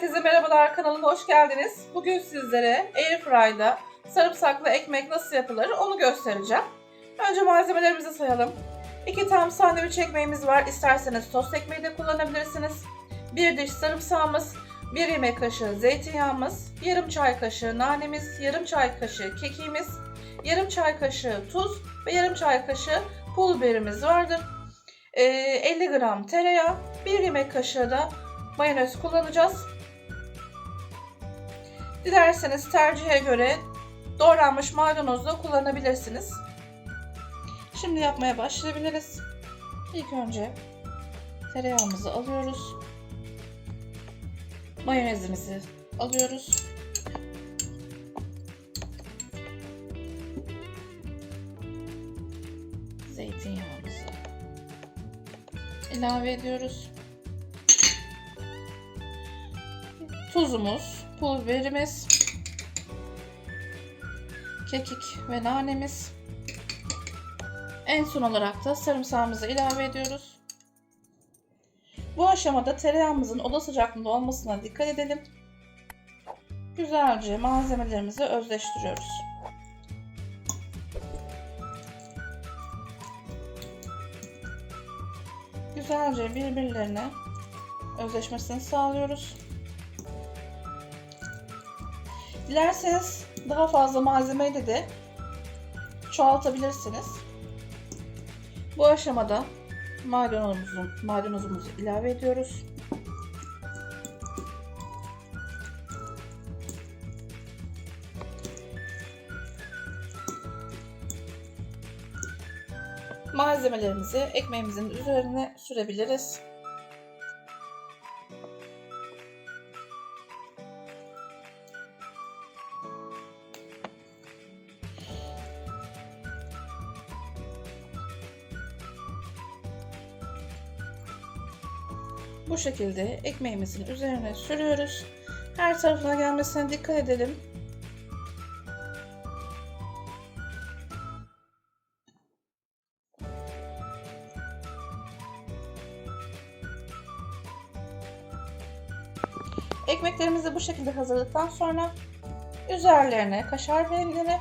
Herkese merhabalar kanalıma hoş geldiniz. Bugün sizlere Airfry'da sarımsaklı ekmek nasıl yapılır onu göstereceğim. Önce malzemelerimizi sayalım. 2 tam sandviç ekmeğimiz var. İsterseniz tost ekmeği de kullanabilirsiniz. 1 diş sarımsağımız, 1 yemek kaşığı zeytinyağımız, yarım çay kaşığı nanemiz, yarım çay kaşığı kekiğimiz, yarım çay kaşığı tuz ve yarım çay kaşığı pul biberimiz vardır. Ee, 50 gram tereyağı, 1 yemek kaşığı da mayonez kullanacağız. Dilerseniz tercihe göre doğranmış maydanoz da kullanabilirsiniz. Şimdi yapmaya başlayabiliriz. İlk önce tereyağımızı alıyoruz. Mayonezimizi alıyoruz. Zeytinyağımızı ilave ediyoruz. Tuzumuz, pul biberimiz, kekik ve nanemiz. En son olarak da sarımsağımızı ilave ediyoruz. Bu aşamada tereyağımızın oda sıcaklığında olmasına dikkat edelim. Güzelce malzemelerimizi özleştiriyoruz. Güzelce birbirlerine özleşmesini sağlıyoruz. Dilerseniz daha fazla malzemeyle de çoğaltabilirsiniz. Bu aşamada maydanozumuzu, maydanozumuzu ilave ediyoruz. Malzemelerimizi ekmeğimizin üzerine sürebiliriz. Bu şekilde ekmeğimizin üzerine sürüyoruz. Her tarafına gelmesine dikkat edelim. Ekmeklerimizi bu şekilde hazırladıktan sonra üzerlerine kaşar peyniri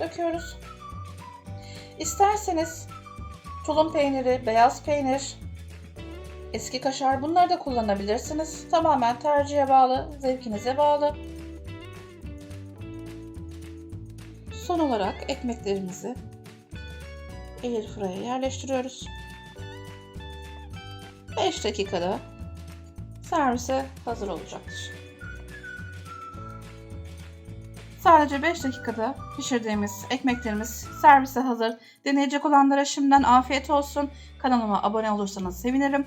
döküyoruz. İsterseniz tulum peyniri, beyaz peynir, eski kaşar bunları da kullanabilirsiniz. Tamamen tercihe bağlı, zevkinize bağlı. Son olarak ekmeklerimizi airfryer'a yerleştiriyoruz. 5 dakikada servise hazır olacaktır. Sadece 5 dakikada pişirdiğimiz ekmeklerimiz servise hazır. Deneyecek olanlara şimdiden afiyet olsun. Kanalıma abone olursanız sevinirim.